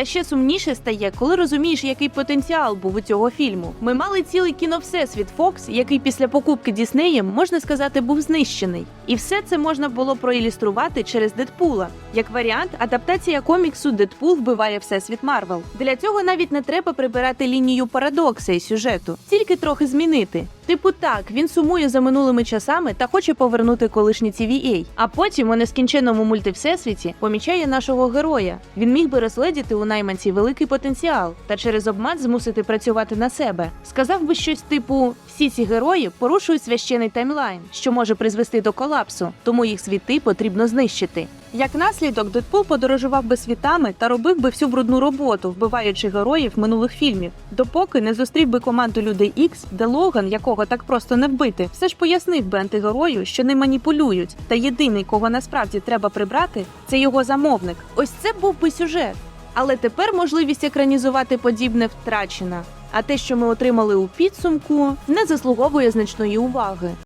Та ще сумніше стає, коли розумієш, який потенціал був у цього фільму. Ми мали цілий кіновсесвіт Фокс, який після покупки Діснеєм, можна сказати, був знищений. І все це можна було проілюструвати через Дедпула. Як варіант, адаптація коміксу Дедпул вбиває всесвіт Марвел. Для цього навіть не треба прибирати лінію парадокса і сюжету, тільки трохи змінити. Типу, так, він сумує за минулими часами та хоче повернути колишні TVA. А потім у нескінченному мультивсесвіті помічає нашого героя. Він міг би розгледіти у найманці великий потенціал та через обман змусити працювати на себе. Сказав би щось типу: всі ці герої порушують священий таймлайн, що може призвести до колапсу, тому їх світи потрібно знищити. Як наслідок, Дедпул подорожував би світами та робив би всю брудну роботу, вбиваючи героїв минулих фільмів, допоки не зустрів би команду людей Ікс, де Логан, якого так просто не вбити, все ж пояснив би антигерою, що не маніпулюють. Та єдиний, кого насправді треба прибрати, це його замовник. Ось це був би сюжет. Але тепер можливість екранізувати подібне втрачена. А те, що ми отримали у підсумку, не заслуговує значної уваги.